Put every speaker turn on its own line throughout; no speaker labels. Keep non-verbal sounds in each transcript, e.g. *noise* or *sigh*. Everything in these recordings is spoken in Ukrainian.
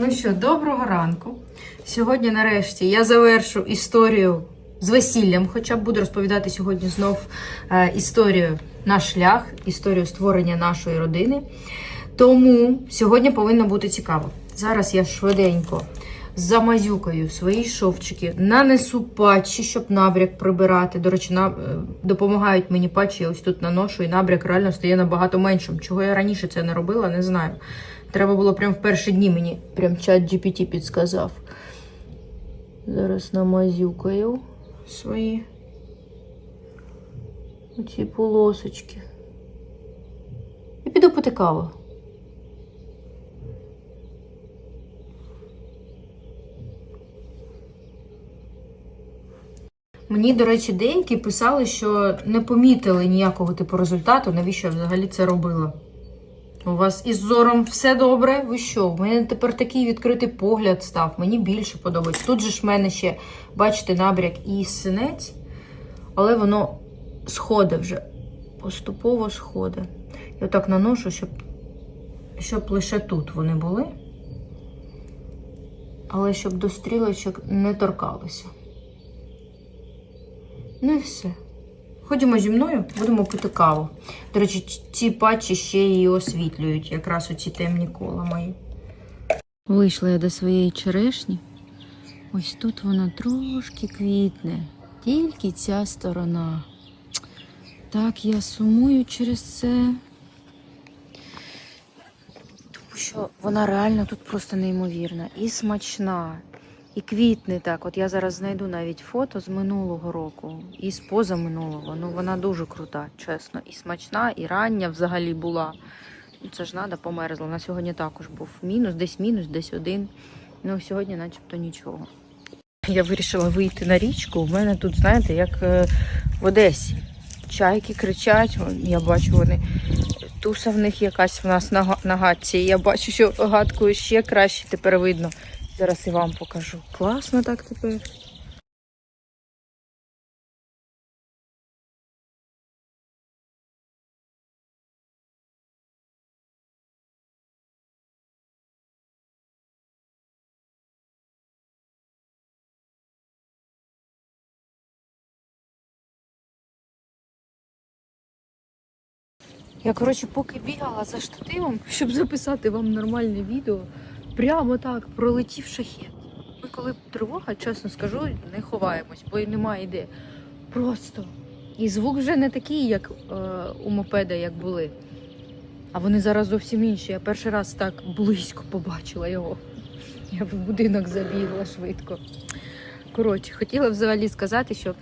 Ну що, доброго ранку. Сьогодні, нарешті, я завершу історію з весіллям, хоча б буду розповідати сьогодні знов е, історію наш шлях, історію створення нашої родини. Тому сьогодні повинно бути цікаво. Зараз я швиденько замазюкаю свої шовчики, нанесу патчі, щоб набряк прибирати. До речі, на, е, допомагають мені патчі, я ось тут наношу, і набряк реально стає набагато меншим. Чого я раніше це не робила, не знаю. Треба було прям в перші дні мені прям чат GPT підсказав. Зараз намазюкаю свої оці полосочки. І піду пити каву. Мені, до речі, деякі писали, що не помітили ніякого типу результату, навіщо я взагалі це робила. У вас із зором все добре? Ви що? У мене тепер такий відкритий погляд став, мені більше подобається. Тут же ж в мене ще, бачите, набряк і синець, але воно сходить вже. Поступово сходить. Я так наношу, щоб, щоб лише тут вони були. Але щоб до стрілочок не торкалися. Ну і все. Ходімо зі мною, будемо пити каву. До речі, ці патчі ще її освітлюють, якраз оці темні кола мої. Вийшла я до своєї черешні. Ось тут вона трошки квітне, тільки ця сторона. Так, я сумую через це. Тому що вона реально тут просто неймовірна. І смачна, і квітне так. От я зараз знайду навіть фото з минулого року і з позаминулого. Ну вона дуже крута, чесно. І смачна, і рання взагалі була. Ну, Це ж треба, померзла. На сьогодні також був мінус, десь мінус, десь один. Ну, сьогодні начебто нічого. Я вирішила вийти на річку. У мене тут, знаєте, як е, в Одесі. Чайки кричать, я бачу вони. Туса в них якась в нас на, на гадці. Я бачу, що гадкою ще краще тепер видно. Зараз і вам покажу. Класно так тепер. Я, коротше, поки бігала за штативом, щоб записати вам нормальне відео, прямо так пролетів шахет. Ми коли тривога, чесно скажу, не ховаємось, бо немає де. Просто. І звук вже не такий, як е, у мопеда, як були. А вони зараз зовсім інші. Я перший раз так близько побачила його. Я в будинок забігла швидко. Коротше, хотіла взагалі сказати, що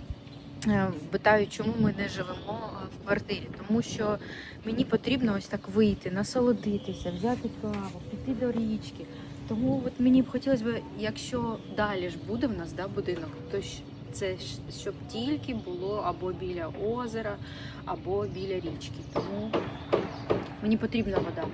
е, питаю, чому ми не живемо е, в квартирі. Тому що мені потрібно ось так вийти, насолодитися, взяти каву, піти до річки. Тому от мені б хотілося б, якщо далі ж буде в нас да, будинок, то це щоб тільки було або біля озера, або біля річки. Тому мені потрібна вода.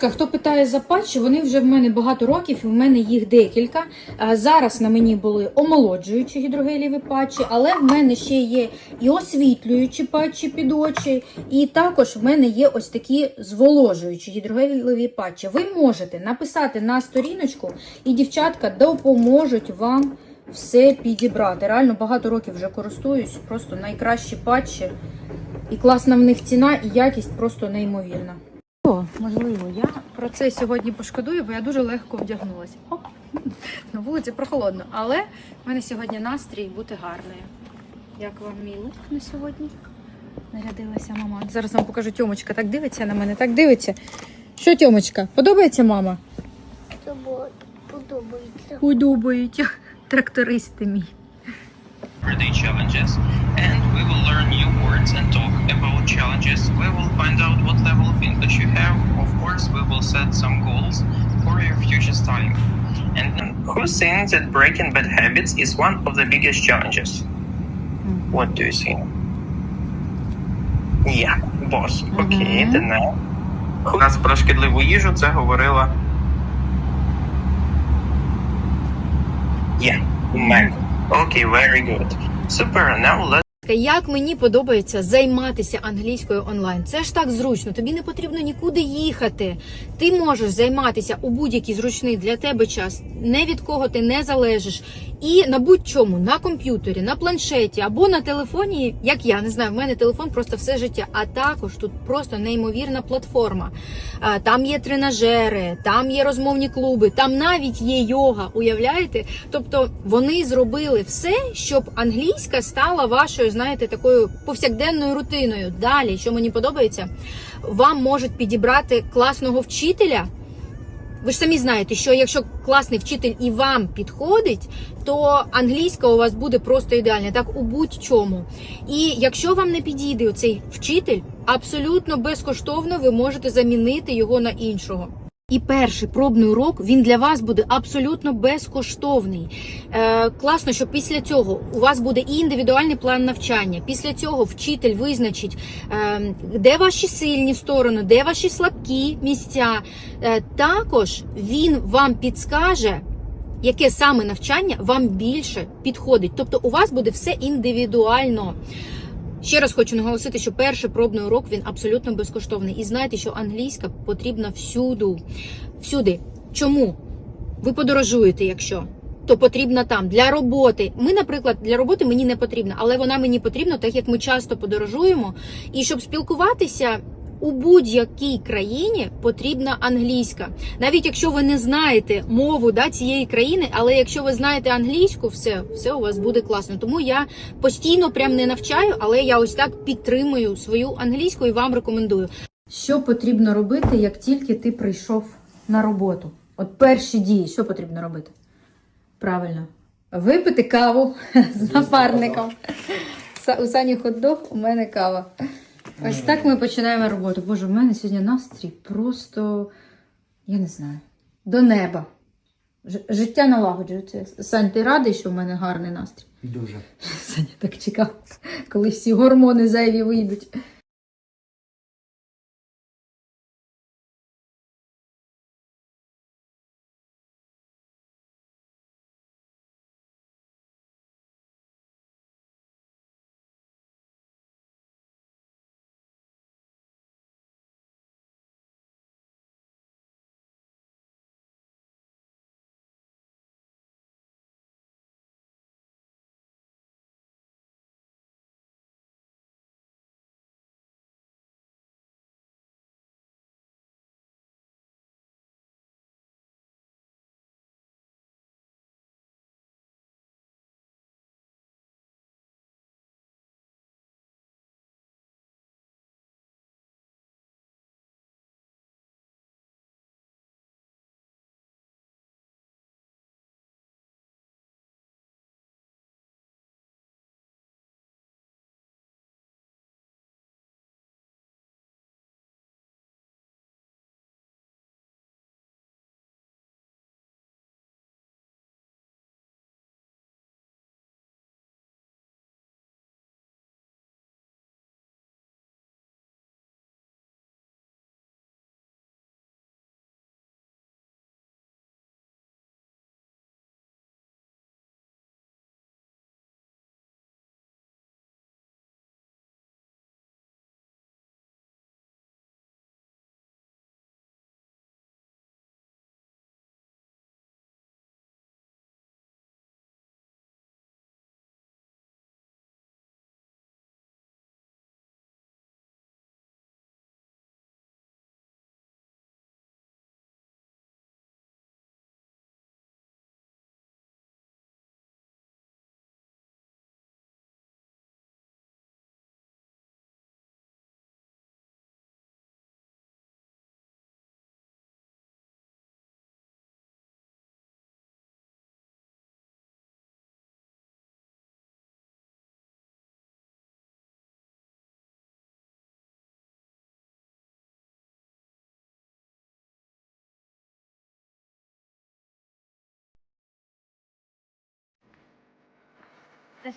Хто питає за патчі, вони вже в мене багато років, і в мене їх декілька. Зараз на мені були омолоджуючі гідрогеліві патчі, але в мене ще є і освітлюючі патчі під очі, і також в мене є ось такі зволожуючі гідрогеліві патчі. Ви можете написати на сторіночку, і дівчатка допоможуть вам все підібрати. Реально багато років вже користуюсь, просто найкращі патчі. І класна в них ціна, і якість просто неймовірна. О, можливо, я про це сьогодні пошкодую, бо я дуже легко вдягнулася. Оп, на вулиці прохолодно, але в мене сьогодні настрій бути гарною. Як вам мій лук на сьогодні? Нарядилася мама. Зараз вам покажу Тьомочка. Так дивиться на мене, так дивиться. Що, Тьомочка, подобається мама?
Подобається.
Подобається. Тракторист ти мій.
and we will learn new words and set some goals for your future studying. And who thinks that breaking bad habits is one of the biggest challenges? What do you think? Yeah, boss. Окей,
Мгм.
ти не. У нас про шкідливу їжу це говорила. Yeah, Meg. Okay, very good. Super. Now let's
Як мені подобається займатися англійською онлайн. Це ж так зручно. Тобі не потрібно нікуди їхати. Ти можеш займатися у будь-який зручний для тебе час, не від кого ти не залежиш. І на будь-чому, на комп'ютері, на планшеті або на телефоні, як я не знаю, в мене телефон просто все життя. А також тут просто неймовірна платформа. Там є тренажери, там є розмовні клуби, там навіть є йога. Уявляєте? Тобто вони зробили все, щоб англійська стала вашою, знаєте, такою повсякденною рутиною. Далі, що мені подобається, вам можуть підібрати класного вчителя. Ви ж самі знаєте, що якщо класний вчитель і вам підходить, то англійська у вас буде просто ідеальна, так у будь-чому. І якщо вам не підійде цей вчитель, абсолютно безкоштовно ви можете замінити його на іншого. І перший пробний урок він для вас буде абсолютно безкоштовний. Е, класно, що після цього у вас буде і індивідуальний план навчання. Після цього вчитель визначить, е, де ваші сильні сторони, де ваші слабкі місця. Е, також він вам підскаже. Яке саме навчання вам більше підходить? Тобто у вас буде все індивідуально. Ще раз хочу наголосити, що перший пробний урок він абсолютно безкоштовний. І знайте, що англійська потрібна всюду. Всюди. Чому? Ви подорожуєте, якщо то потрібна там для роботи. Ми, наприклад, для роботи мені не потрібна, але вона мені потрібна, так як ми часто подорожуємо. І щоб спілкуватися у будь-якій країні потрібна англійська. Навіть якщо ви не знаєте мову да, цієї країни, але якщо ви знаєте англійську, все, все у вас буде класно. Тому я постійно прям не навчаю, але я ось так підтримую свою англійську і вам рекомендую. Що потрібно робити, як тільки ти прийшов на роботу? От перші дії, що потрібно робити? Правильно. Випити каву *laughs* з напарником. У Сані хот-дог, у мене кава. Ось так ми починаємо роботу. Боже, в мене сьогодні настрій просто, я не знаю, до неба. Ж- життя налагоджується. Сань, ти радий, що в мене гарний настрій?
Дуже.
Саня так чекав, коли всі гормони зайві вийдуть.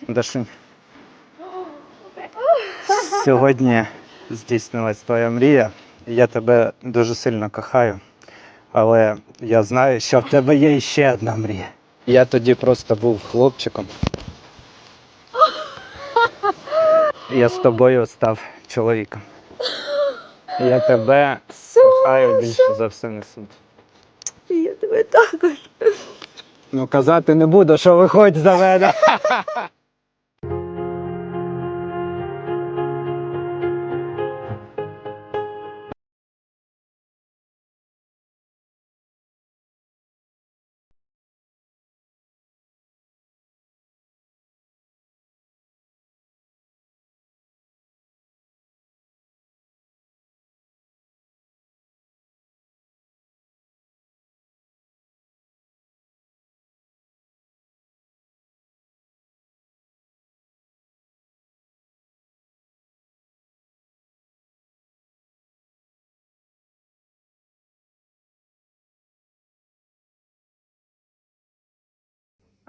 Дашунь. Сьогодні здійснилась твоя мрія. Я тебе дуже сильно кохаю. Але я знаю, що в тебе є ще одна мрія. Я тоді просто був хлопчиком. я з тобою став чоловіком. Я тебе кохаю більше за все на світі.
Я тебе також.
Ну казати не буду, що виходь за мене.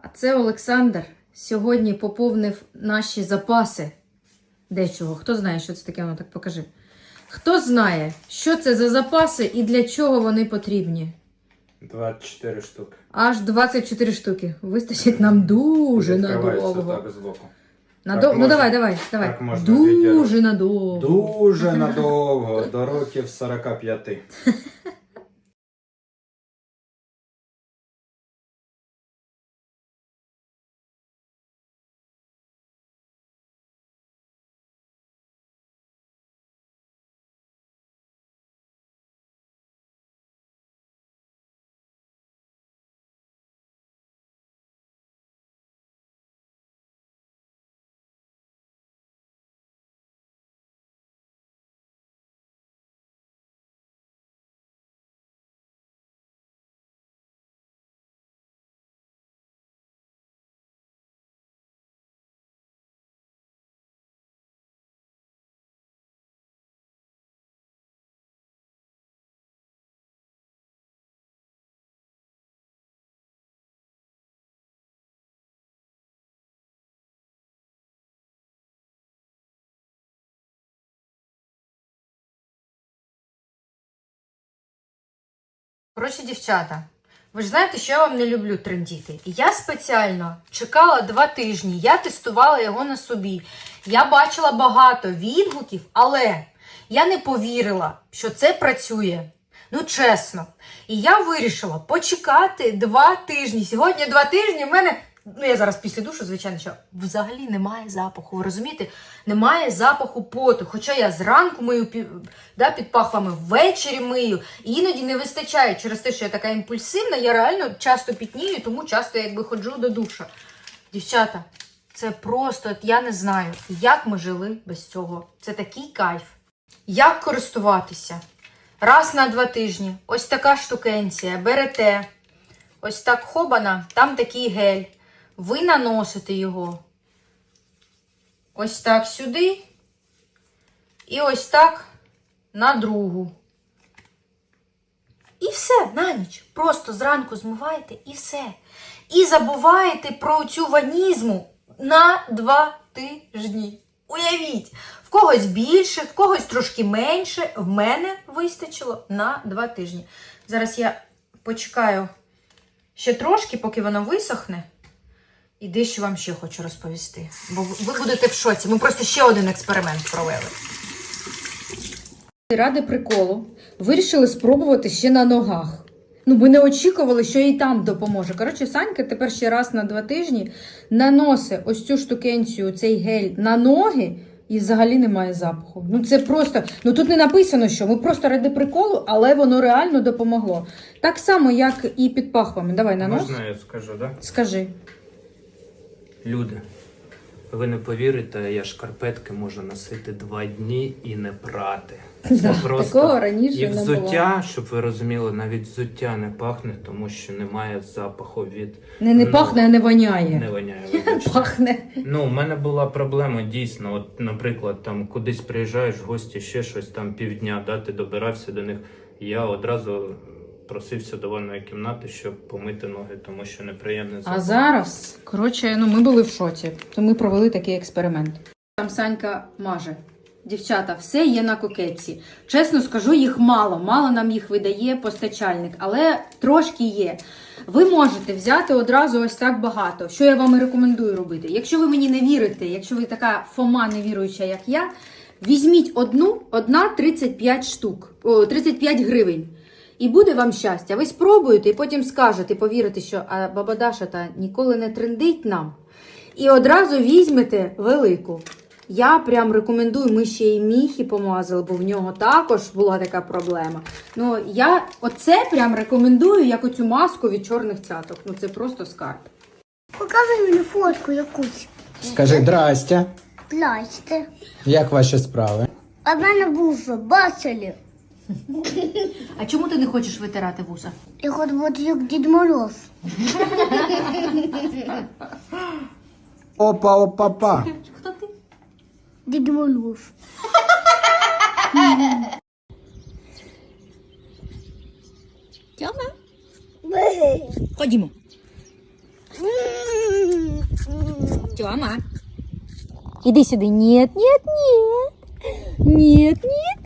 А це Олександр сьогодні поповнив наші запаси. Дечого. Хто знає, що це таке, воно так покажи. Хто знає, що це за запаси і для чого вони потрібні?
24 штуки.
Аж 24 штуки. Вистачить нам дуже надовго.
так.
Надо...
Так
Ну давай, давай, давай.
так можна
Дуже надовго.
Дуже надовго, до років 45. *laughs*
Коротше, дівчата, ви ж знаєте, що я вам не люблю трендіти. Я спеціально чекала два тижні, я тестувала його на собі. Я бачила багато відгуків, але я не повірила, що це працює. Ну, чесно. І я вирішила почекати два тижні. Сьогодні два тижні в мене. Ну, я зараз після душу, звичайно, що взагалі немає запаху. Ви розумієте? Немає запаху поту. Хоча я зранку мию да, під пахвами, ввечері мию. І іноді не вистачає через те, що я така імпульсивна, я реально часто пітнію, тому часто якби ходжу до душа. Дівчата, це просто, я не знаю, як ми жили без цього. Це такий кайф. Як користуватися? Раз на два тижні. Ось така штукенція. Берете. Ось так хобана, там такий гель. Ви наносите його. Ось так сюди. І ось так на другу. І все, на ніч. Просто зранку змиваєте і все. І забуваєте про цю ванізму на два тижні. Уявіть, в когось більше, в когось трошки менше. В мене вистачило на два тижні. Зараз я почекаю ще трошки, поки воно висохне. І дещо вам ще хочу розповісти. Бо ви будете в шоці. Ми просто ще один експеримент провели. Ради приколу вирішили спробувати ще на ногах. Ну, ми не очікували, що і там допоможе. Коротше, Санька тепер ще раз на два тижні наносить ось цю штукенцію, цей гель на ноги, і взагалі немає запаху. Ну це просто. Ну тут не написано, що ми просто ради приколу, але воно реально допомогло. Так само, як і під пахвами. Давай нанос.
Можна я скажу, да?
Скажи.
Люди, ви не повірите, я шкарпетки можу носити два дні і не прати.
Да,
просто-
такого раніше
І
не було.
взуття, щоб ви розуміли, навіть взуття не пахне, тому що немає запаху від
Не, не
Ну,
пахне, а не воняє.
не воняє. *laughs*
Пахне.
Ну, у мене була проблема дійсно. От, наприклад, там кудись приїжджаєш в гості, ще щось там півдня, да, ти добирався до них. Я одразу просився до ванної кімнати, щоб помити ноги, тому що неприємне
А зараз, коротше, ну ми були в шоці, то ми провели такий експеримент. Там Санька маже. Дівчата, все є на кокетці. Чесно скажу, їх мало. Мало нам їх видає постачальник, але трошки є. Ви можете взяти одразу ось так багато, що я вам і рекомендую робити. Якщо ви мені не вірите, якщо ви така Фома невіруюча, як я, візьміть одну, одна 35 штук, о, 35 гривень. І буде вам щастя. Ви спробуєте і потім скажете, повірите, що а баба Даша та ніколи не трендить нам. І одразу візьмете велику. Я прям рекомендую, ми ще й міхі помазали, бо в нього також була така проблема. Ну, я оце прям рекомендую, як оцю маску від чорних цяток. Ну це просто скарб.
Покажи мені фотку якусь.
Скажи здрастя,
Плачте.
як ваші справи?
А в мене вуса бачили.
А чому ти не хочеш витирати вуса?
Я хочу бути як Дід Мороз.
Опа, опа, па.
Хто ти?
Дід Мороз.
Тьома? Ходімо. Тьома. Іди сюди. Нет, нет, нет. Нет, нет.